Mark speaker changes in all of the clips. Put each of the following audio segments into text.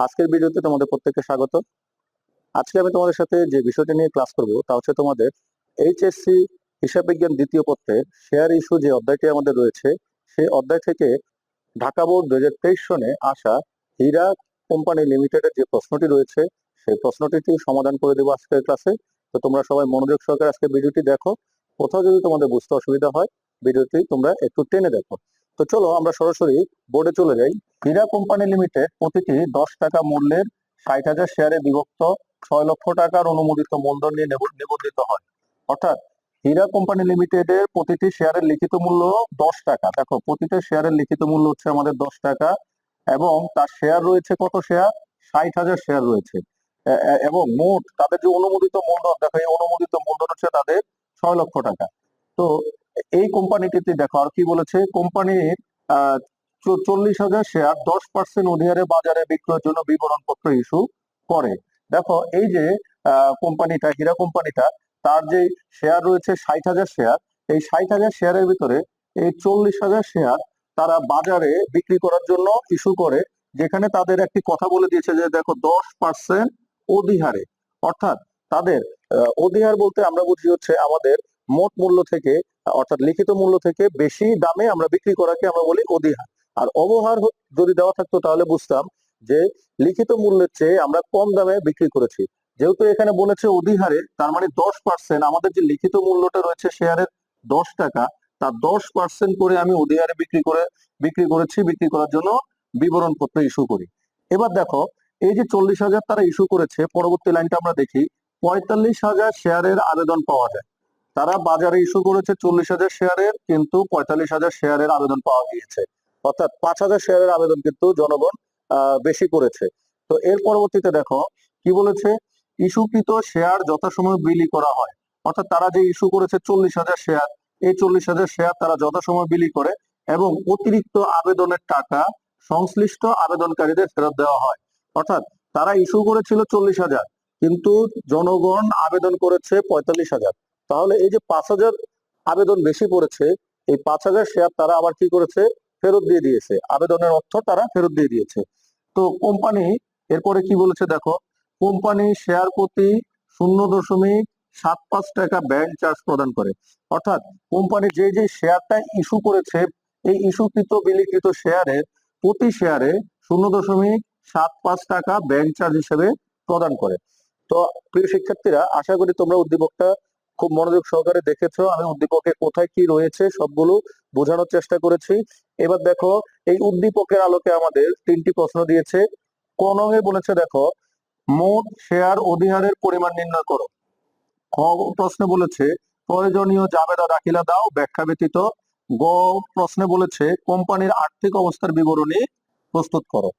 Speaker 1: আজকের ভিডিওতে তোমাদের প্রত্যেককে স্বাগত। আজকে আমি তোমাদের সাথে যে বিষয়টি নিয়ে ক্লাস করব, তা হচ্ছে তোমাদের এইচএসসি হিসাব বিজ্ঞান দ্বিতীয় পত্রের শেয়ার ইস্যু যে অধ্যায়টি আমাদের রয়েছে সেই অধ্যায় থেকে ঢাকা বোর্ড দুই হাজার তেইশ সনে আসা হীরা কোম্পানি লিমিটেডের যে প্রশ্নটি রয়েছে, সেই প্রশ্নটি সমাধান করে দেবো আজকের ক্লাসে তো তোমরা সবাই মনোযোগ সহকারে আজকে ভিডিওটি দেখো। কোথাও যদি তোমাদের বুঝতে অসুবিধা হয়, ভিডিওটি তোমরা একটু টেনে দেখো। তো চলো আমরা সরাসরি বোর্ডে চলে যাই। হীরা কোম্পানি লিমিটেড প্রতিটি দশ টাকা মূল্যের ষাট হাজার শেয়ারে বিভক্ত ছয় লক্ষ টাকার অনুমোদিত মূলধন নিয়ে নিব- নিবন্ধিত হয়। অর্থাৎ হীরা কোম্পানি লিমিটেডের প্রতিটি শেয়ারের লিখিত মূল্য দশ টাকা। দেখো, প্রতিটা শেয়ারের লিখিত মূল্য হচ্ছে আমাদের দশ টাকা এবং তার শেয়ার রয়েছে কত শেয়ার ষাট হাজার শেয়ার রয়েছে। এবং মোট তাদের যে অনুমোদিত মূলধন, দেখো, এই অনুমোদিত মূলধন হচ্ছে তাদের ছয় লক্ষ টাকা। তো এই কোম্পানিটিতে দেখো, আর কি বলেছে? কোম্পানির চল্লিশ হাজার শেয়ার দশ পার্সেন্ট অধিহারে বাজারে বিক্রয়ের জন্য বিবরণ পত্র ইস্যু করে। দেখো, এই যে কোম্পানিটা হীরা কোম্পানিটা তার যে শেয়ার রয়েছে ষাট হাজার শেয়ার এই ষাট হাজার শেয়ারের ভিতরে এই চল্লিশ হাজার শেয়ার তারা বাজারে বিক্রি করার জন্য ইস্যু করে, যেখানে তাদের একটি কথা বলে দিয়েছে যে, দেখো, দশ পার্সেন্ট অধিহারে। অর্থাৎ তাদের অধিহার বলতে আমরা বুঝি হচ্ছে আমাদের মোট মূল্য থেকে, অর্থাৎ লিখিত মূল্য থেকে বেশি দামে আমরা বিক্রি করাকে আমরা বলি অধিহার। আর অবহার যদি দেওয়া থাকতো তাহলে বুঝতাম যে লিখিত মূল্যের চেয়ে আমরা কম দামে বিক্রি করেছি। যেহেতু এখানে বলেছে অধিহারে, তার মানে দশ পার্সেন্ট আমাদের যে লিখিত মূল্যটা রয়েছে শেয়ারের দশ টাকা, তার দশ পার্সেন্ট করে আমি অধিহারে বিক্রি করে, বিক্রি করেছি, বিক্রি করার জন্য বিবরণ পত্র ইস্যু করি। এবার দেখো, এই যে চল্লিশ হাজার তারা ইস্যু করেছে, পরবর্তী লাইনটা আমরা দেখি, পঁয়তাল্লিশ হাজার শেয়ারের আবেদন পাওয়া যায়। তারা বাজারে ইস্যু করেছে চল্লিশ হাজার শেয়ারের কিন্তু পঁয়তাল্লিশ হাজার শেয়ারের আবেদন পাওয়া গিয়েছে। অর্থাৎ পাঁচ হাজার শেয়ারের আবেদন কিন্তু জনগণ বেশি করেছে। তো এর পরবর্তীতে দেখো, কি বলেছে? ইস্যুকৃত শেয়ার যথাসময়ে বিলি করা হয়। অর্থাৎ তারা যে ইস্যু করেছে চল্লিশ হাজার শেয়ার এই চল্লিশ হাজার শেয়ার তারা যথাসময়ে বিলি করে এবং অতিরিক্ত আবেদনের টাকা সংশ্লিষ্ট আবেদনকারীদের ফেরত দেওয়া হয়। অর্থাৎ তারা ইস্যু করেছিল চল্লিশ হাজার, কিন্তু জনগণ আবেদন করেছে পঁয়তাল্লিশ হাজার। তাহলে এই যে পাঁচ হাজার আবেদন বেশি পড়েছে, এই পাঁচ হাজার শেয়ার তারা আবার কি করেছে? ফেরত দিয়ে দিয়েছে। আবেদনের অর্থ তারা ফেরত দিয়ে দিয়েছে। তো কোম্পানি এরপরে কি বলেছে দেখো? কোম্পানি শেয়ার প্রতি শূন্য দশমিক সাত পাঁচ টাকা ব্যাংক চার্জ প্রদান করে। অর্থাৎ কোম্পানি যে যে শেয়ারটা ইস্যু করেছে, এই ইস্যুকৃত বিলিকৃত শেয়ারের প্রতি শেয়ারে শূন্য দশমিক সাত পাঁচ টাকা ব্যাংক চার্জ হিসেবে প্রদান করে। তো প্রিয় শিক্ষার্থীরা, আশা করি তোমরা উদ্দীপকটা খুব মনোযোগ সহকারে দেখেছ আমি উদ্দীপকে কোথায় কি রয়েছে সবগুলো বোঝানোর চেষ্টা করেছি। এবার দেখো, এই উদ্দীপকের আলোকে আমাদের তিনটি প্রশ্ন দিয়েছে। ক নঙে বলেছে দেখো, মোট শেয়ার অধিহারের পরিমাণ নির্ণয় করো। প্রশ্নে বলেছে, প্রয়োজনীয় জাবেদা দাখিলা দাও, ব্যাখ্যা ব্যতীত। গ প্রশ্নে বলেছে, কোম্পানির আর্থিক অবস্থার বিবরণী প্রস্তুত করো।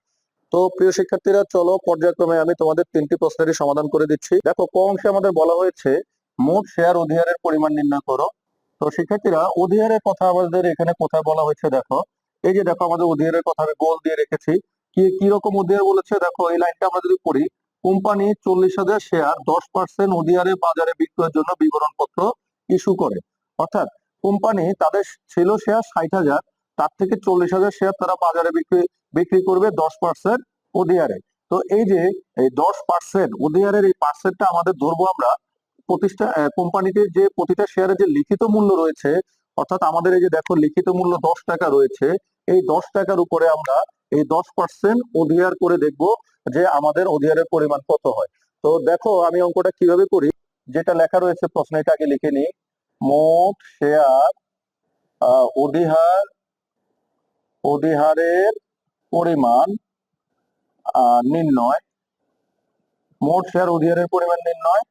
Speaker 1: তো প্রিয় শিক্ষার্থীরা, চলো পর্যায়ক্রমে আমি তোমাদের তিনটি প্রশ্নেরই সমাধান করে দিচ্ছি। দেখো ক অংশে আমাদের বলা হয়েছে মোট শেয়ার অধিহারের পরিমাণ নির্ণয় করো। তো শিক্ষার্থীরা অধিহারের কথা আমাদের এখানে কোথায় বলা হয়েছে দেখো। এই যে দেখো আমাদের অধিহারের কথা আমি গোল দিয়ে রেখেছি। কি কি রকম অধিহার বলেছে? দেখো এই লাইনটা আমরা যদি পড়ি, কোম্পানি চল্লিশ হাজার শেয়ার দশ পার্সেন্ট অধিহারে বাজারে বিক্রয়ের জন্য বিবরণ পত্র ইস্যু করে। অর্থাৎ কোম্পানি তাদের ছিল শেয়ার ষাট হাজার, তার থেকে চল্লিশ হাজার শেয়ার তারা বাজারে বিক্রি বিক্রি করবে দশ পার্সেন্ট অধিহারে। তো এই যে এই দশ পার্সেন্ট অধিহারের এই পার্সেন্টটা আমাদের ধরবো আমরা প্রতিষ্ঠা কোম্পানিটির যে প্রতিটা শেয়ারের যে লিখিত মূল্য রয়েছে, অর্থাৎ আমাদের এই যে দেখো লিখিত মূল্য দশ টাকা রয়েছে, এই দশ টাকার উপরে আমরা এই দশ পার্সেন্ট অধিহার করে দেখব যে আমাদের অধিহারের পরিমাণ কত হয়। তো দেখো আমি অঙ্কটা কীভাবে করি, যেটা লেখা রয়েছে প্রশ্ন এটা আগে লিখে নিই। মোট শেয়ার অধিহার অধিহারের পরিমাণ নির্ণয়। মোট শেয়ার অধিহারের পরিমাণ নির্ণয়।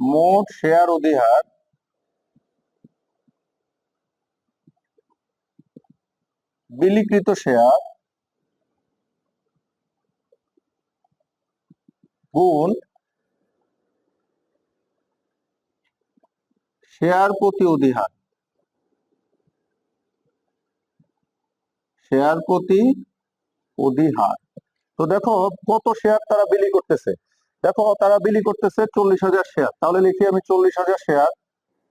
Speaker 1: মোট শেয়ার অধিহার বিলিকৃত শেয়ার গুণ শেয়ার প্রতি অধিহার। শেয়ার প্রতি অধিহার। তো দেখো কত শেয়ার তারা বিলি করতেছে। দেখো, তারা বিলি করতেছে চল্লিশ হাজার শেয়ার তাহলে লিখি আমি চল্লিশ হাজার শেয়ার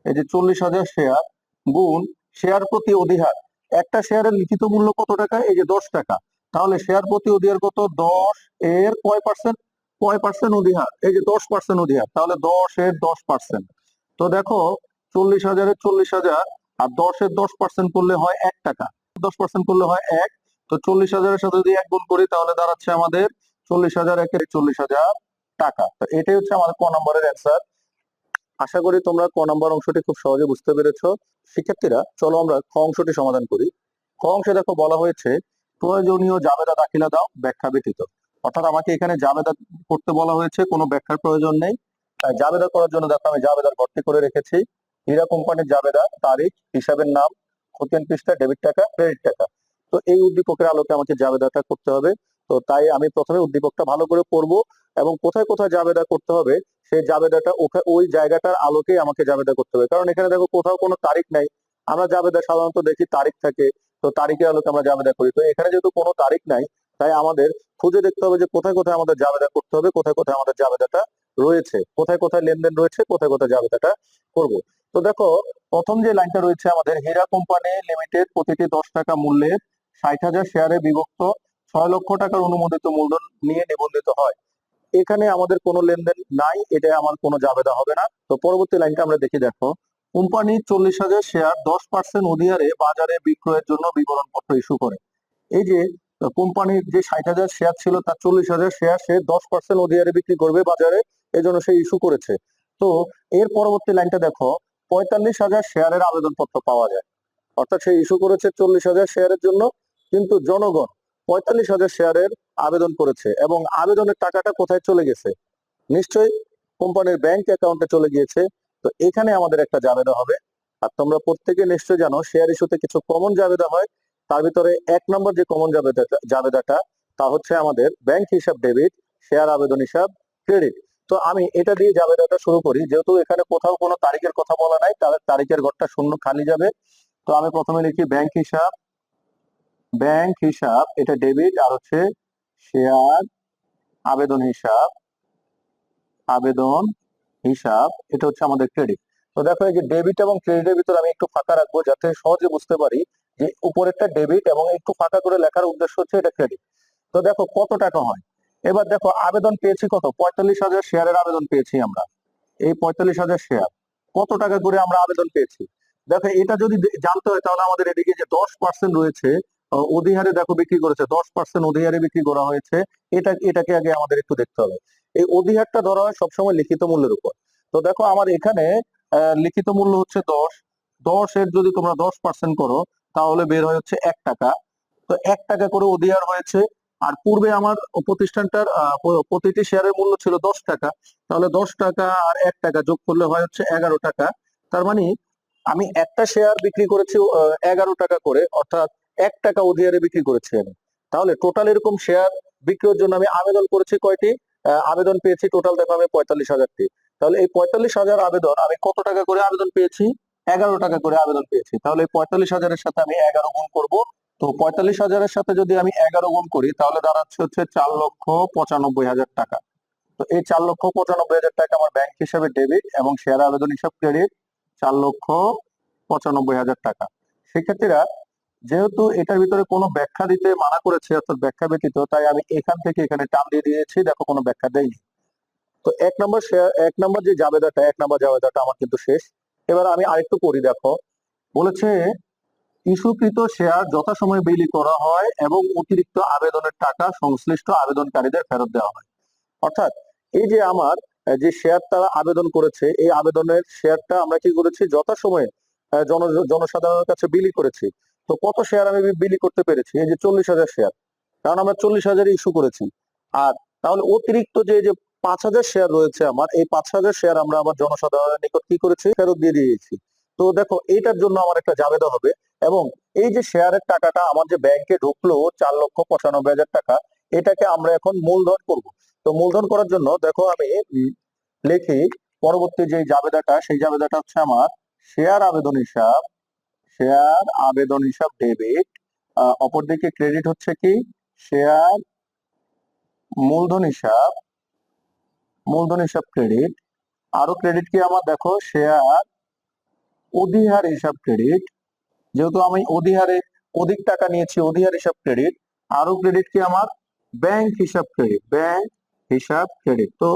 Speaker 1: এই যে চল্লিশ হাজার শেয়ার গুণ শেয়ার প্রতি অধিহার। একটা শেয়ারের লিখিত মূল্য কত টাকা? এই যে দশ টাকা। তাহলে শেয়ার প্রতি অধিহার কত? দশ এর কয় পার্সেন্ট কয় পার্সেন্ট অধিহার? এই যে দশ পার্সেন্ট অধিহার। তাহলে দশ এর দশ পার্সেন্ট তো দেখো, চল্লিশ হাজারের চল্লিশ হাজার আর দশের দশ পার্সেন্ট করলে হয় এক টাকা। দশ পার্সেন্ট করলে হয় এক। তো চল্লিশ হাজারের সাথে যদি এক গুণ করি, তাহলে দাঁড়াচ্ছে আমাদের চল্লিশ হাজার একের চল্লিশ হাজার। টাকা। তো এটাই হচ্ছে আমাদের ক নম্বরের অ্যান্সার আশা করি তোমরা ক নম্বর অংশটি খুব সহজে বুঝতে পেরেছ। শিক্ষার্থীরা, চলো আমরা খ অংশটি সমাধান করি। খ অংশে দেখো বলা হয়েছে, প্রয়োজনীয় জাবেদা দাখিলা দাও, ব্যাখ্যা ব্যতীত। অর্থাৎ আমাকে এখানে জাবেদা করতে বলা হয়েছে, কোনো ব্যাখ্যার প্রয়োজন নেই। জাবেদা করার জন্য দেখো আমি জাবেদার ভর্তি করে রেখেছি। হীরা কোম্পানির জাবেদা, তারিখ, হিসাবের নাম, খতিয়ান পৃষ্ঠা, ডেবিট টাকা, ক্রেডিট টাকা। তো এই উদ্দীপকের আলোকে আমাকে জাবেদাটা করতে হবে। তো তাই আমি প্রথমে উদ্দীপকটা ভালো করে পড়ব এবং কোথায় কোথায় জাবেদা করতে হবে, সেই জাবেদাটা ওই জায়গাটার আলোকে আমাকে জাবেদা করতে হবে। কারণ এখানে দেখো কোথাও কোনো তারিখ নাই, আমরা জাবেদা সাধারণত দেখি তারিখ থাকে, তো তারিখের আলোকে আমরা জাবেদা করি। তো এখানে যেহেতু কোনো তারিখ নাই, তাই আমাদের খুঁজে দেখতে হবে যে কোথায় কোথায় আমাদের জাবেদা করতে হবে, কোথায় কোথায় আমাদের জাবেদাটা রয়েছে, কোথায় কোথায় লেনদেন রয়েছে, কোথায় কোথায় জাবেদাটা করব। তো দেখো, প্রথম যে লাইনটা রয়েছে আমাদের, হীরা কোম্পানি লিমিটেড প্রতিটি দশ টাকা মূল্যের ষাট হাজার শেয়ারে বিভক্ত ছয় লক্ষ টাকার অনুমোদিত মূলধন নিয়ে নিবন্ধিত হয়। এখানে আমাদের কোনো লেনদেন নাই এটা আমার কোনো জাবেদা হবে না। তো পরবর্তী লাইনটা আমরা দেখি, দেখো। কোম্পানি চল্লিশ হাজার শেয়ার দশ পার্সেন্ট অধিহারে বাজারে বিক্রয়ের জন্য বিবরণ পত্র ইস্যু করে। এই যে কোম্পানির যে ষাট হাজার শেয়ার ছিল, তার চল্লিশ হাজার শেয়ার সে দশ পার্সেন্ট অধিহারে বিক্রি করবে বাজারে এই জন্য সে ইস্যু করেছে। তো এর পরবর্তী লাইনটা দেখো, পঁয়তাল্লিশ হাজার শেয়ারের আবেদনপত্র পাওয়া যায়। অর্থাৎ সে ইস্যু করেছে চল্লিশ হাজার শেয়ারের জন্য, কিন্তু জনগণ পঁয়তাল্লিশ হাজার শেয়ারের আবেদন করেছে এবং আবেদনের টাকাটা কোথায় চলে গেছে? নিশ্চয়ই কোম্পানির ব্যাংক অ্যাকাউন্টে চলে গিয়েছে। তো এখানে আমাদের একটা জাবেদা হবে। আর তোমরা প্রত্যেকে নিশ্চয়ই জানো, শেয়ার ইস্যুতে কিছু কমন জাবেদা হয়। তার ভিতরে এক নম্বর যে কমন জাবেদাটা, তা হচ্ছে আমাদের ব্যাংক হিসাব ডেবিট, শেয়ার আবেদন হিসাব, ক্রেডিট। তো আমি এটা দিয়ে জাবেদাটা শুরু করি। যেহেতু এখানে কোথাও কোনো তারিখের কথা বলা নাই, তাহলে তারিখের ঘরটা শূন্য খালি যাবে। তো আমি প্রথমে লিখি ব্যাংক হিসাব ব্যাংক হিসাব, এটা ডেবিট আর হচ্ছে শেয়ার আবেদন হিসাব আবেদন হিসাব, এটা হচ্ছে আমাদের ক্রেডিট তো দেখো এই যে ডেবিট এবং ক্রেডিটের ভিতর আমি একটু ফাঁকা রাখব যাতে সহজে বুঝতে পারি যে উপরেরটা ডেবিট এবং একটু ফাঁকা করে লেখার উদ্দেশ্য হচ্ছে এটা ক্রেডিট তো দেখো কত টাকা হয়? এবার দেখো আবেদন পেয়েছি কত? পঁয়তাল্লিশ হাজার শেয়ারের আবেদন পেয়েছি আমরা। এই পঁয়তাল্লিশ হাজার শেয়ার, কত টাকা করে আমরা আবেদন পেয়েছি? দেখো এটা যদি জানতে হয় তাহলে আমাদের এদিকে যে দশ পার্সেন্ট রয়েছে অধিহারে দেখো বিক্রি করেছে, দশ পার্সেন্ট অধিহারে বিক্রি করা হয়েছে, এটা, এটাকে আগে আমাদের একটু দেখতে হবে। এই অধিহারটা ধরা হয় সবসময় লিখিত মূল্যের উপর। তো দেখো আমার এখানে লিখিত মূল্য হচ্ছে দশ। দশ এর যদি তোমরা দশ পার্সেন্ট করো, তাহলে বের হয় হচ্ছে এক টাকা। তো এক টাকা করে অধিহার হয়েছে, আর পূর্বে আমার প্রতিষ্ঠানটার প্রতিটি শেয়ারের মূল্য ছিল দশ টাকা। তাহলে দশ টাকা আর এক টাকা যোগ করলে হয় হচ্ছে এগারো টাকা। তার মানে আমি একটা শেয়ার বিক্রি করেছি এগারো টাকা করে, অর্থাৎ এক টাকা অধিহারে বিক্রি করেছি আমি তাহলে টোটাল এরকম শেয়ার বিক্রির জন্য আমি আবেদন করেছি কয়টি? আবেদন পেয়েছি টোটাল দেখো আমি পঁয়তাল্লিশ হাজারটি। তাহলে এই পঁয়তাল্লিশ হাজার আবেদন আমি কত টাকা করে আবেদন পেয়েছি? এগারো টাকা করে আবেদন পেয়েছি। তাহলে এই পঁয়তাল্লিশ হাজারের সাথে আমি এগারো গুণ করব। তো পঁয়তাল্লিশ হাজারের সাথে যদি আমি এগারো গুণ করি, তাহলে দাঁড়াচ্ছে হচ্ছে চার লক্ষ পঁচানব্বই হাজার টাকা। তো এই চার লক্ষ পঁচানব্বই হাজার টাকা আমার ব্যাংক হিসাবে ডেবিট এবং শেয়ার আবেদন হিসাব ক্রেডিট চার লক্ষ পঁচানব্বই হাজার টাকা। শিক্ষার্থীরা যেহেতু এটার ভিতরে কোনো ব্যাখ্যা দিতে মানা করেছে, অর্থাৎ ব্যাখ্যা ব্যতীত, তাই আমি এখান থেকে এখানে টান দিয়ে দিয়েছি, দেখো কোনো ব্যাখ্যা দেয়নি। তো এক নম্বর এক নম্বর যে জাবেদাটা, এক নম্বর জাবেদাটা আমার কিন্তু শেষ। এবার আমি আরেকটু করি, দেখো। বলেছে, ইস্যুকৃত শেয়ার যথাসময়ে বিলি করা হয় এবং অতিরিক্ত আবেদনের টাকা সংশ্লিষ্ট আবেদনকারীদের ফেরত দেওয়া হয়। অর্থাৎ এই যে আমার, যে শেয়ার তারা আবেদন করেছে, এই আবেদনের শেয়ারটা আমরা কি করেছি? যথাসময়ে জন, জনসাধারণের কাছে বিলি করেছি। তো কত শেয়ার আমি বিলি করতে পেরেছি? এই যে চল্লিশ হাজার শেয়ার কারণ আমরা চল্লিশ হাজার ইস্যু করেছি। আর তাহলে অতিরিক্ত যে যে পাঁচ হাজার শেয়ার রয়েছে আমার, এই পাঁচ হাজার শেয়ার আমরা আমার জনসাধারণের নিকট কি করেছি? ফেরত দিয়ে দিয়েছি। তো দেখো, এইটার জন্য আমার একটা জাবেদা হবে এবং এই যে শেয়ারের টাকাটা আমার যে ব্যাংকে ঢুকলো চার লক্ষ পঁচানব্বই হাজার টাকা, এটাকে আমরা এখন মূলধন করব। তো মূলধন করার জন্য দেখো আমি লিখি, পরবর্তী যে জাবেদাটা সেই জাবেদাটা হচ্ছে আমার শেয়ার আবেদন হিসাব। শেয়ার আবেদন হিসাব ডেবিট। অপরদিকে ক্রেডিট হচ্ছে কি? শেয়ার মূলধন হিসাব মূলধন হিসাব ক্রেডিট। আরও ক্রেডিট কি আমার? দেখো, শেয়ার অধিহার হিসাব ক্রেডিট। যেহেতু আমি অধিহারে অধিক টাকা নিয়েছি, অধিহার হিসাব ক্রেডিট। আরও ক্রেডিট কি আমার? ব্যাংক হিসাব ক্রেডিট, ব্যাংক হিসাব ক্রেডিট। তো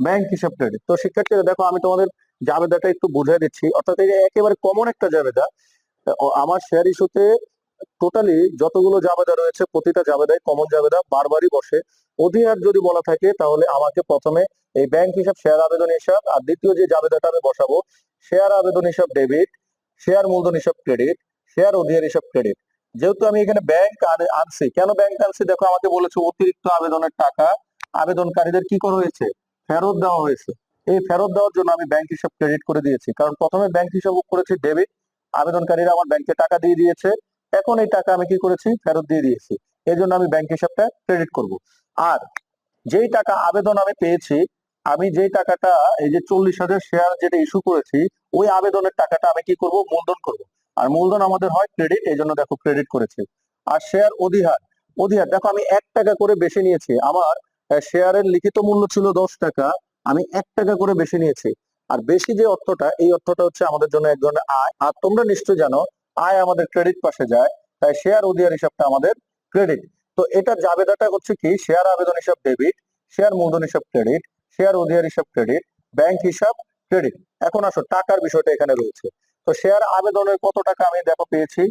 Speaker 1: ব্যাংক হিসাব ক্রেডিট। তো শিক্ষার্থীরা, দেখো, আমি তোমাদের জাবেদাটা একটু বুঝাই দিচ্ছি। অর্থাৎ একেবারে কমন একটা জাবেদা। আমার শেয়ার ইস্যুতে টোটালি যতগুলো জাবেদা রয়েছে, প্রতিটা জাবেদাই কমন জাবেদা, বারবারই বসে। অধিহার যদি বলা থাকে, তাহলে আমাকে প্রথমে এই ব্যাংক হিসাব শেয়ার আবেদন হিসাব আর দ্বিতীয় যে জাবেদাটা আমি বসাবো শেয়ার আবেদন হিসাব ডেবিট শেয়ার মূলধন হিসাব ক্রেডিট শেয়ার অধিহার হিসাব ক্রেডিট যেহেতু আমি এখানে ব্যাংক আনছি, কেন ব্যাংক আনছি? দেখো, আমাকে বলেছে অতিরিক্ত আবেদনের টাকা, আবেদনকারীদের কি করা হয়েছে? ফেরত দেওয়া হয়েছে। এই ফেরত দেওয়ার জন্য আমি ব্যাংক হিসাব ক্রেডিট করে দিয়েছি। কারণ প্রথমে ব্যাংক হিসাব করেছি ডেবিট আবেদনকারীরা আমার ব্যাংকে টাকা দিয়ে দিয়েছে। এখন এই টাকা আমি কি করেছি? ফেরত দিয়ে দিয়েছি। এই জন্য আমি ব্যাংক হিসাবটা ক্রেডিট করব। আর যেই টাকা আবেদন আমি পেয়েছি, আমি যেই টাকাটা, এই যে চল্লিশ হাজার শেয়ার যেটা ইস্যু করেছি, ওই আবেদনের টাকাটা আমি কি করব? মূলধন করব। আর মূলধন আমাদের হয় ক্রেডিট এই জন্য দেখো ক্রেডিট করেছে। আর শেয়ার অধিহার অধিহার, দেখো আমি এক টাকা করে বেশি নিয়েছি। আমার শেয়ারের লিখিত মূল্য ছিল দশ টাকা, আমি এক টাকা করে বেশি নিয়েছি। আর বেশি যে অর্থটা, এই অর্থটা হচ্ছে আমাদের জন্য এক ধরনের আয়। আর তোমরা নিশ্চয় জানো, আয় আমাদের ক্রেডিট পাশে যায়, তাই শেয়ার অধিহার হিসাবটা আমাদের ক্রেডিট তো এটা জাবেদাটা হচ্ছে কি শেয়ার আবেদন হিসাব ডেবিট শেয়ার মূলধন হিসাব ক্রেডিট শেয়ার অধিহার হিসাব ক্রেডিট ব্যাংক হিসাব ক্রেডিট এখন আসো, টাকার বিষয়টা এখানে রয়েছে। তো শেয়ার আবেদনের কত টাকা আমি দেখো পেয়েছি?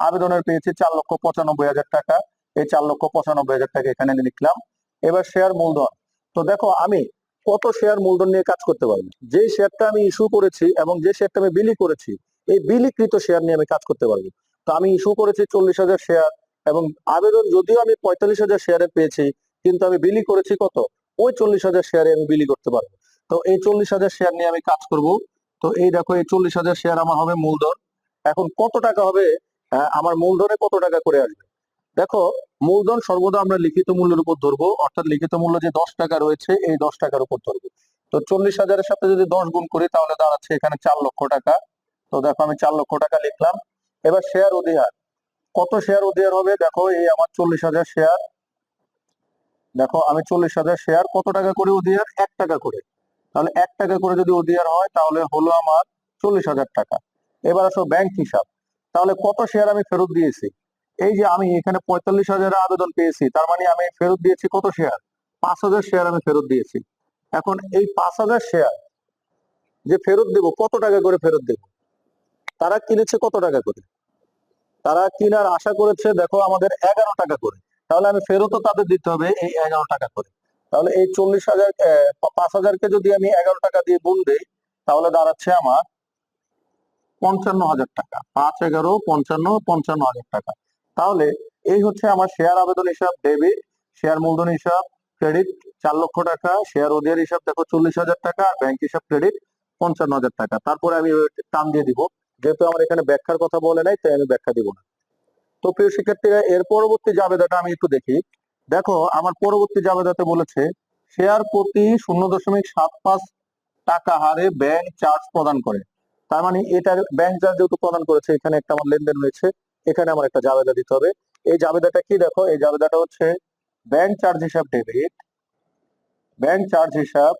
Speaker 1: আবেদনের পেয়েছি চার লক্ষ পঁচানব্বই হাজার টাকা। এই চার লক্ষ পঁচানব্বই হাজার টাকা এখানে লিখলাম। এবার শেয়ার মূলধন। তো দেখো, আমি কত শেয়ার মূলধন নিয়ে কাজ করতে পারব? যে শেয়ারটা আমি ইস্যু করেছি এবং যে শেয়ারটা আমি বিলি করেছি, এই বিলিকৃত শেয়ার নিয়ে আমি কাজ করতে পারব। তো আমি ইস্যু করেছি চল্লিশ হাজার শেয়ার এবং আবেদন যদিও আমি পঁয়তাল্লিশ হাজার শেয়ারে পেয়েছি, কিন্তু আমি বিলি করেছি কত? ওই চল্লিশ হাজার শেয়ারে আমি বিলি করতে পারব। তো এই চল্লিশ হাজার শেয়ার নিয়ে আমি কাজ করব। তো এই দেখো, এই চল্লিশ হাজার শেয়ার আমার হবে মূলধন। এখন কত টাকা হবে? আমার মূলধনে কত টাকা করে আসবে? দেখো, মূলধন সর্বদা আমরা লিখিত মূল্যের উপর ধরবো, অর্থাৎ লিখিত মূল্য যে দশ টাকা রয়েছে, এই দশ টাকার উপর ধরবো। তো চল্লিশ হাজারের সাথে যদি দশ গুণ করি, তাহলে দাঁড়াচ্ছে এখানে চার লক্ষ টাকা। তো দেখো, আমি চার লক্ষ টাকা লিখলাম। এবার শেয়ার অধিহার। কত শেয়ার অধিহার হবে? দেখো, এই আমার চল্লিশ হাজার শেয়ার দেখো, আমি চল্লিশ হাজার শেয়ার কত টাকা করে অধিহার? এক টাকা করে। তাহলে এক টাকা করে যদি অধিহার হয়, তাহলে হলো আমার চল্লিশ হাজার টাকা। এবার আসো ব্যাংক হিসাব। তাহলে কত শেয়ার আমি ফেরত দিয়েছি? এই যে আমি এখানে পঁয়তাল্লিশ হাজারের আবেদন পেয়েছি, তার মানে আমি ফেরত দিয়েছি কত শেয়ার পাঁচ হাজার শেয়ার আমি ফেরত দিয়েছি। এখন এই পাঁচ হাজার শেয়ার যে ফেরত দেব, কত টাকা করে ফেরত দেব? তারা কিনেছে কত টাকা করে? তারা কিনার আশা করেছে, দেখো আমাদের এগারো টাকা করে। তাহলে আমি ফেরতও তাদের দিতে হবে এই এগারো টাকা করে। তাহলে এই চল্লিশ হাজার পাঁচ হাজারকে যদি আমি এগারো টাকা দিয়ে গুণ দিই, তাহলে দাঁড়াচ্ছে আমার পঞ্চান্ন হাজার টাকা। পাঁচ এগারো, পঞ্চান্ন পঞ্চান্ন হাজার টাকা। তাহলে এই হচ্ছে আমার শেয়ার আবেদন হিসাব ডেবিট শেয়ার মূলধন হিসাব ক্রেডিট চার লক্ষ টাকা শেয়ার অধিয়ার হিসাব দেখো চল্লিশ হাজার টাকা আর ব্যাংক হিসাব ক্রেডিট পঞ্চান্ন হাজার টাকা। তারপরে আমি টান দিয়ে দিব। যেহেতু আমার এখানে ব্যাখ্যার কথা বলে নাই, তাই আমি ব্যাখ্যা দিব না। তো প্রিয় শিক্ষার্থীরা এর পরবর্তী জাবেদাটা আমি একটু দেখি। দেখো, আমার পরবর্তী জাবেদাতে বলেছে শেয়ার প্রতি শূন্য দশমিক সাত পাঁচ টাকা হারে ব্যাংক চার্জ প্রদান করে। তার মানে এটা ব্যাংক চার্জ যেহেতু প্রদান করেছে, এখানে একটা আমার লেনদেন হয়েছে এখানে আমার একটা জাবেদা দিতে হবে। এই জাবেদাটা কি দেখো? এই জাবেদাটা হচ্ছে ব্যাংক চার্জ হিসাব ডেবিট ব্যাংক চার্জ হিসাব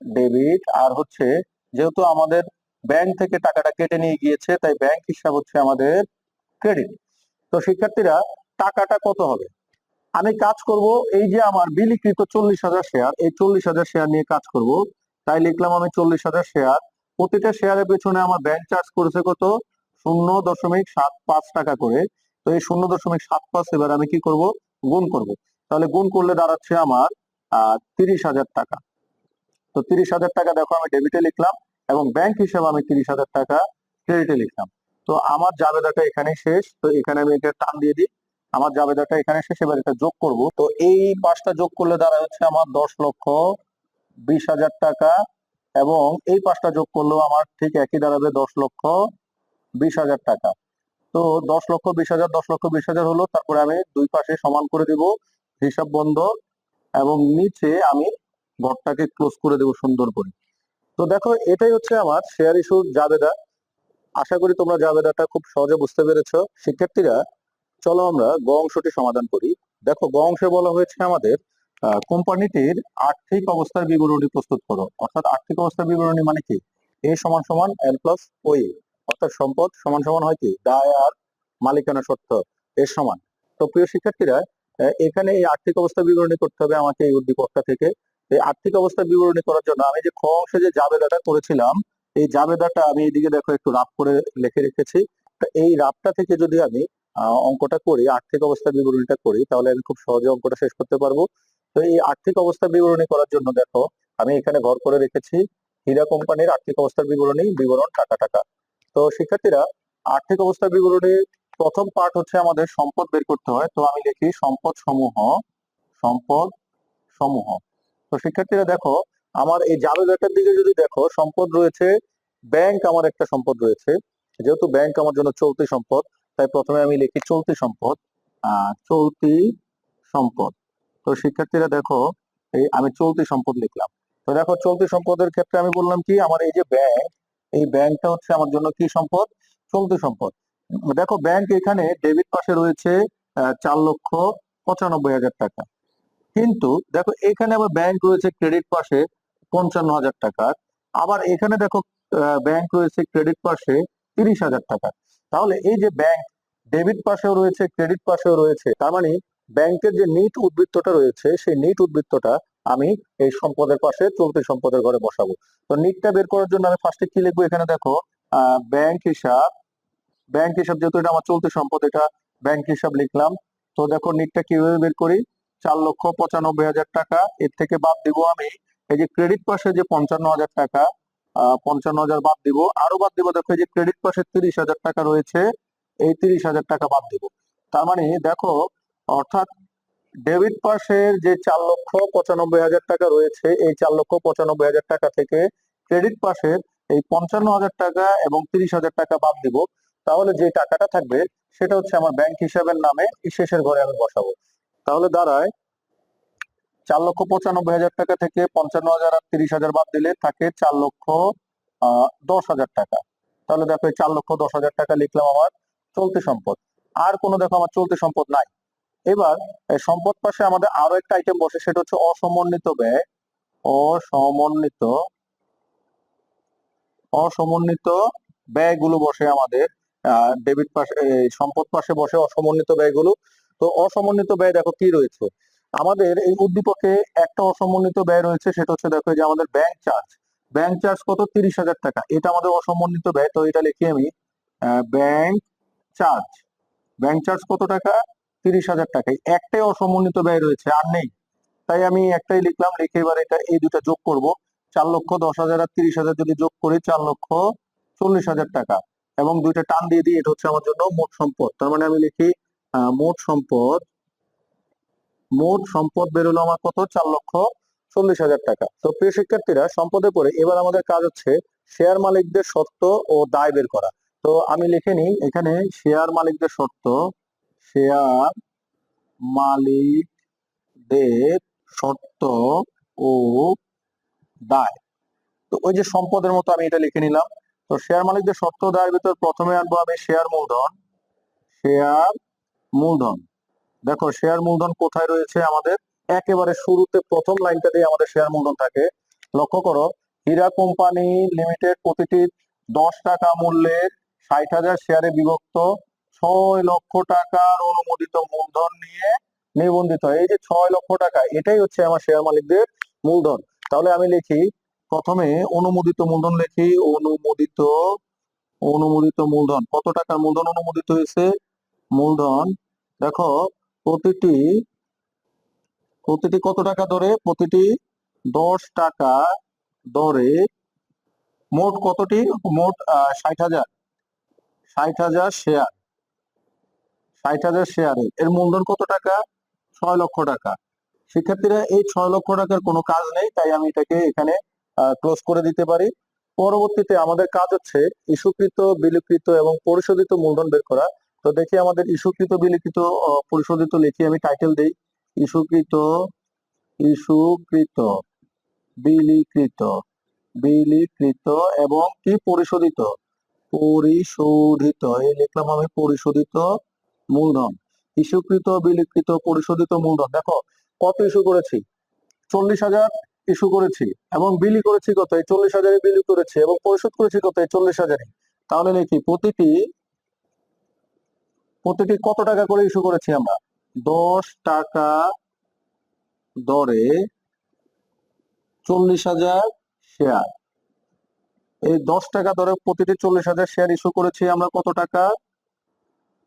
Speaker 1: ডেবিট আর হচ্ছে যেহেতু আমাদের ব্যাংক থেকে টাকাটা কেটে নিয়ে গিয়েছে, তাই ব্যাংক হিসাব হচ্ছে আমাদের ক্রেডিট তো শিক্ষার্থীরা, টাকাটা কত হবে? আমি কাজ করব এই যে আমার বিলিকৃত চল্লিশ হাজার শেয়ার এই চল্লিশ হাজার শেয়ার নিয়ে কাজ করব। তাই লিখলাম আমি চল্লিশ হাজার শেয়ার প্রতিটা শেয়ারের পেছনে আমার ব্যাংক চার্জ করেছে কত? শূন্য দশমিক সাত পাঁচ টাকা করে। তো এই শূন্য দশমিক সাত পাঁচ এবার আমি কি করব? গুণ করব। তাহলে গুণ করলে দাঁড়াচ্ছে আমার তিরিশ হাজার টাকা। তো তিরিশ হাজার টাকা দেখো আমি ডেবিটে লিখলাম এবং ব্যাংক হিসাবে আমি তিরিশ হাজার টাকা ক্রেডিটে লিখলাম। তো আমার জাবেদাটা এখানে শেষ। তো এখানে আমি এটা টান দিয়ে দিই। আমার জাবেদাটা এখানে শেষ। এবার এটা যোগ করব। তো এই পাঁচটা যোগ করলে দাঁড়া হচ্ছে আমার দশ লক্ষ বিশ হাজার টাকা এবং এই পাঁচটা যোগ করলেও আমার ঠিক একই দাঁড়াবে দশ লক্ষ বিশ হাজার টাকা। তো দশ লক্ষ, বিশ হাজার, দশ লক্ষ, বিশ হাজার হলো, তারপরে আমি দুই পাশে সমান করে দিব, হিসাব বন্ধ এবং নিচে আমি ঘরটাকে ক্লোজ করে দেব সুন্দর করে। তো দেখো, এটাই হচ্ছে আমার শেয়ার ইস্যুর জাবেদা। আশা করি তোমরা জাবেদাটা খুব সহজে বুঝতে পেরেছ। শিক্ষার্থীরা, চলো আমরা গ অংশটি সমাধান করি। দেখো, গ অংশে বলা হয়েছে আমাদের কোম্পানিটির আর্থিক অবস্থার বিবরণী প্রস্তুত করো। অর্থাৎ আর্থিক অবস্থার বিবরণী মানে কি? এ সমান সমান এল প্লাস ওই অর্থাৎ সম্পদ সমান সমান হয় কি? দায় আর মালিকানা সত্ত্ব এর সমান। তো প্রিয় শিক্ষার্থীরা এখানে এই আর্থিক অবস্থা বিবরণী করতে হবে আমাকে এই উদ্দীপকটা থেকে। এই আর্থিক অবস্থা বিবরণী করার জন্য আমি যে খ অংশে যে জাবেদাটা করেছিলাম, এই জাবেদাটা আমি এইদিকে দেখো একটু রাফ করে লিখে রেখেছি। এই রাফটা থেকে যদি আমি অঙ্কটা করি, আর্থিক অবস্থা বিবরণীটা করি, তাহলে আমি খুব সহজে অঙ্কটা শেষ করতে পারব। তো এই আর্থিক অবস্থা বিবরণী করার জন্য দেখো, আমি এখানে ঘর করে রেখেছি। হীরা কোম্পানির আর্থিক অবস্থার বিবরণী, বিবরণ, টাকা টাকা। তো শিক্ষার্থীরা আর্থিক অবস্থা বিবরণী প্রথম পার্ট হচ্ছে আমাদের সম্পদ বের করতে হয়। তো আমি লিখি সম্পদ সমূহ সম্পদ সমূহ। তো শিক্ষার্থীরা দেখো, আমার এই জাবেদাটার দিকে যদি দেখো, সম্পদ রয়েছে ব্যাংক আমার একটা সম্পদ রয়েছে। যেহেতু ব্যাংক আমার জন্য চলতি সম্পদ, তাই প্রথমে আমি লিখি চলতি সম্পদ। চলতি সম্পদ। তো শিক্ষার্থীরা দেখো, এই আমি চলতি সম্পদ লিখলাম। তো দেখো, চলতি সম্পদের ক্ষেত্রে আমি বললাম কি, আমার এই যে ব্যাংক এই ব্যাংকটা হচ্ছে আমার জন্য কি সম্পদ? চলতি সম্পদ। দেখো ব্যাংক এখানে ডেবিট পাশে রয়েছে চার লক্ষ পঁচানব্বই হাজার টাকা। কিন্তু দেখো এখানে আবার ব্যাংক রয়েছে ক্রেডিট পাশে পঞ্চান্ন হাজার টাকার আবার এখানে দেখো ব্যাংক রয়েছে ক্রেডিট পাশে তিরিশ হাজার টাকা। তাহলে এই যে ব্যাংক ডেবিট পাশেও রয়েছে ক্রেডিট পাশেও রয়েছে, তার মানে ব্যাংকের যে নিট উদ্বৃত্তটা রয়েছে, সেই নিট উদ্বৃত্তটা আমি এই সম্পদের পাশে চলতি সম্পদের ঘরে বসাবো। তো নিটটা বের করার জন্য আমি ফার্স্টে কি লিখব? এখানে দেখো ব্যাংক হিসাব। ব্যাংক হিসাব যেহেতু এটা আমার চলতি সম্পদ, এটা ব্যাংক হিসাব লিখলাম। তো দেখো নিটটা কীভাবে বের করি? চার লক্ষ পঁচানব্বই হাজার টাকা। এর থেকে বাদ দিব আমি এই যে ক্রেডিট পাশে যে পঞ্চান্ন হাজার টাকা পঞ্চান্ন হাজার বাদ দিব। আরও বাদ দিব, দেখো, এই যে ক্রেডিট পাশে তিরিশ হাজার টাকা রয়েছে, এই তিরিশ হাজার টাকা বাদ দিব। তার মানে দেখো, অর্থাৎ ডেবিট পাশের যে চার লক্ষ পঁচানব্বই হাজার টাকা রয়েছে, এই চার লক্ষ পঁচানব্বই হাজার টাকা থেকে ক্রেডিট পাশের এই পঞ্চান্ন হাজার টাকা এবং তিরিশ হাজার টাকা বাদ দিব। তাহলে যে টাকাটা থাকবে, সেটা হচ্ছে আমার ব্যাংক হিসাবের নামে শেষের ঘরে আমি বসাবো। তাহলে দাঁড়ায়, চার লক্ষ পঁচানব্বই হাজার টাকা থেকে পঞ্চান্ন হাজার আর তিরিশ হাজার বাদ দিলে থাকে চার লক্ষ দশ হাজার টাকা। তাহলে দেখো চার লক্ষ দশ হাজার টাকা লিখলাম আমার চলতি সম্পদ। আর কোনো দেখো আমার চলতি সম্পদ নাই। এবার সম্পদ পাশে আমাদের আরও একটা আইটেম বসে, সেটা হচ্ছে অসমন্বিত ব্যয়। অসমন্বিত অসমন্বিত ব্যয়গুলো বসে আমাদের ডেবিট পাশে সম্পদ পাশে বসে অসমন্বিত ব্যয়গুলো। তো অসমন্বিত ব্যয় দেখো কি রয়েছে? আমাদের এই উদ্দীপকে একটা অসমন্বিত ব্যয় রয়েছে, সেটা হচ্ছে দেখো যে আমাদের ব্যাংক চার্জ ব্যাংক চার্জ কত? তিরিশ হাজার টাকা। এটা আমাদের অসমন্বিত ব্যয়, তো এটা লিখি আমি ব্যাংক চার্জ ব্যাংক চার্জ কত টাকা? তিরিশ হাজার টাকায়। একটাই অসমন্বিত ব্যয় রয়েছে, আর নেই। তাই আমি একটাই লিখলাম লিখে এবার এটা, এই দুটা যোগ করব। চার লক্ষ দশ হাজার আর তিরিশ হাজার যদি যোগ করি, চার লক্ষ চল্লিশ হাজার টাকা। এবং দুইটা টান দিয়ে দিই, এটা হচ্ছে আমার জন্য মোট সম্পদ। তার মানে আমি লিখি মোট সম্পদ মোট সম্পদ বেরোলো আমার কত? চার লক্ষ চল্লিশ হাজার টাকা। তো প্রিয় শিক্ষার্থীরা, সম্পদে পড়ে এবার আমাদের কাজ হচ্ছে শেয়ার মালিকদের শর্ত ও দায় বের করা। তো আমি লিখে নিই, এখানে শেয়ার মালিকদের শর্ত শেয়ার মালিকদের শর্ত ও দায়। তো ওই যে সম্পদের মতো আমি এটা লিখে নিলাম। তো শেয়ার মালিকদের শর্ত দায়ের ভিতর প্রথমে আনব আমি শেয়ার মূলধন। শেয়ার মূলধন। দেখো, শেয়ার মূলধন কোথায় রয়েছে আমাদের? একেবারে শুরুতে প্রথম লাইনটা দিয়ে আমাদের শেয়ার মূলধন থাকে। লক্ষ্য করো, হীরা কোম্পানি লিমিটেড প্রতিটি দশ টাকা মূল্যের ষাট হাজার শেয়ারে বিভক্ত ছয় লক্ষ টাকার অনুমোদিত মূলধন নিয়ে নিবন্ধিত। এই যে ছয় লক্ষ টাকা, এটাই হচ্ছে আমার শেয়ার মালিকদের মূলধন। তাহলে আমি লিখি, প্রথমে অনুমোদিত মূলধন লিখি, অনুমোদিত অনুমোদিত মূলধন। কত টাকার মূলধন অনুমোদিত হয়েছে? মূলধন, দেখো, প্রতিটি প্রতিটি কত টাকা ধরে? প্রতিটি দশ টাকা দরে মোট কতটি? মোট ষাট হাজার। ষাট হাজার শেয়ার ষাট হাজার শেয়ারে এর। মূলধন কত টাকা? ছয় লক্ষ টাকা। শিক্ষার্থীরা এই ছয় লক্ষ টাকার কোনো কাজ নেই, তাই আমি এটাকে এখানে ক্লোজ করে দিতে পারি। পরবর্তীতে আমাদের কাজ হচ্ছে ইস্যুকৃত, বিলিকৃত এবং পরিশোধিত মূলধন বের করা। তো দেখি আমাদের ইস্যুকৃত, বিলিকৃত পরিশোধিত লিখি, আমি টাইটেল দিই। ইস্যুকৃত ইস্যুকৃত, বিলিকৃত বিলিকৃত এবং কি পরিশোধিত? পরিশোধিত। এই লিখলাম আমি পরিশোধিত মূলধন, ইস্যুকৃত, বিলিকৃত, পরিশোধিত মূলধন। দেখো, কত ইস্যু করেছি? চল্লিশ হাজার ইস্যু করেছি এবং বিলি করেছি কত এই চল্লিশ হাজারে বিলি করেছি এবং পরিশোধ করেছি কত এই চল্লিশ হাজারে তাহলে নাকি প্রতিটি প্রতিটি কত টাকা করে ইস্যু করেছি আমরা? দশ টাকা দরে চল্লিশ হাজার শেয়ার। এই দশ টাকা দরে প্রতিটি চল্লিশ হাজার শেয়ার ইস্যু করেছি আমরা কত টাকা?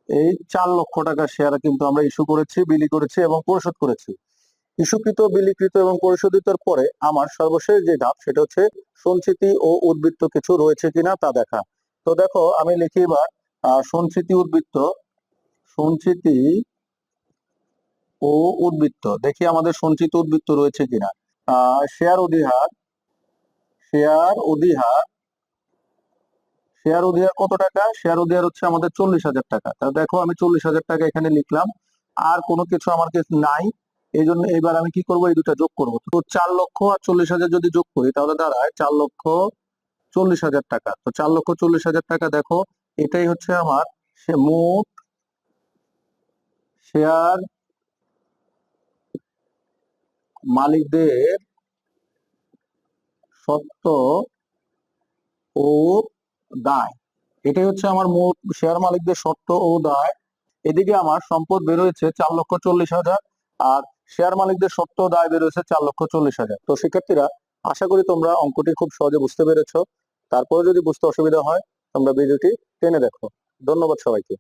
Speaker 1: এই চার লক্ষ টাকা শেয়ার কিন্তু আমরা ইস্যু করেছি, বিলি করেছি এবং পরিশোধ করেছি। ইস্যুকৃত, বিলিকৃত এবং পরিশোধিতর পরে আমার সর্বশেষ যে ধাপ সেটা হচ্ছে সঞ্চিতি ও উদ্বৃত্ত কিছু রয়েছে কিনা তা দেখা। তো দেখো, আমি লিখি এবার সঞ্চিতি উদ্বৃত্ত, সঞ্চিতি ও উদ্বৃত্ত, দেখি আমাদের সঞ্চিত উদ্বৃত্ত রয়েছে কিনা। শেয়ার অধিহার শেয়ার অধিহার শেয়ার অধিহার কত টাকা? শেয়ার অধিহার হচ্ছে আমাদের চল্লিশ হাজার টাকা। তা দেখো, আমি চল্লিশ হাজার টাকা এখানে লিখলাম। আর কোনো কিছু আমার কাছে নাই। এই জন্য এবার আমি কি করব? এই দুটা যোগ করব। তো চার লক্ষ আর চল্লিশ হাজার যদি যোগ করি, তাহলে দাঁড়ায় চার লক্ষ চল্লিশ হাজার টাকা। তো চার লক্ষ চল্লিশ হাজার টাকা দেখো, এটাই হচ্ছে আমার সে মোট শেয়ার মালিকদের সত্ত্ব ও দায়। এটাই হচ্ছে আমার মূল শেয়ার মালিকদের শর্ত ও দায়। এদিকে আমার সম্পদ বেরোয়েছে চার লক্ষ চল্লিশ হাজার আর শেয়ার মালিকদের শর্ত দায় বেরোয়েছে চার লক্ষ চল্লিশ হাজার। তো শিক্ষার্থীরা আশা করি তোমরা অঙ্কটি খুব সহজে বুঝতে পেরেছ। তারপরে যদি বুঝতে অসুবিধা হয়, তোমরা ভিডিওটি টেনে দেখো। ধন্যবাদ সবাইকে।